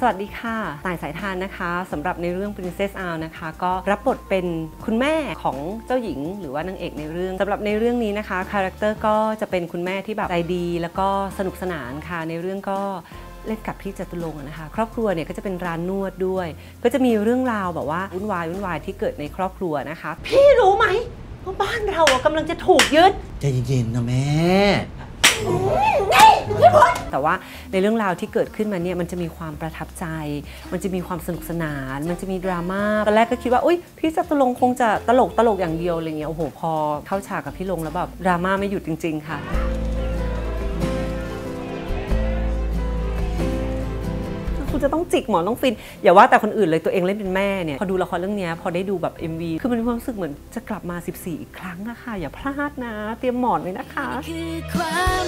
สวัสดีค่ะต่ายสายทานนะคะสำหรับในเรื่อง Princess Out นะคะ ก็รับบทเป็นคุณแม่ของเจ้าหญิง หรือว่านางเอกในเรื่องสำหรับในเรื่องนี้นะคะคาแรคเตอร์ก็จะเป็นคุณแม่ที่แบบใจดี แล้วก็สนุกสนานค่ะ ในเรื่องก็เล่นกับพี่จตุรงค์นะคะ ครอบครัวเนี่ยก็จะเป็นร้านนวดด้วย ก็จะมีเรื่องราวแบบว่าวุ่นวายวุ่นวายที่เกิดในครอบครัวนะคะ พี่รู้ไหมว่าบ้านเราอะกำลังจะถูกยึดใจเย็นๆนะแม่ แต่ว่าในเรื่องราวที่เกิดขึ้นมาเนี่ยมันจะมีความประทับใจ มันจะมีความสนุกสนาน มันจะมีดราม่าตอนแรกก็คิดว่าอุ้ยพี่จตุรงคงจะตลกตลกอย่างเดียวอะไรเงี้ยโอ้โหพอเข้าฉากกับพี่ลงแล้วแบบดราม่าไม่หยุดจริง ๆ ค่ะคุณจะต้องจิกหมอนต้องฟิน อย่าว่าแต่คนอื่นเลยตัวเองเล่นเป็นแม่เนี่ย พอดูละครเรื่องนี้พอได้ดูแบบ MV คือมันมีความรู้สึกเหมือนจะกลับมา 14 อีกครั้งอะคะ อย่าพลาดนะ เตรียมหมอนไว้นะคะคือความ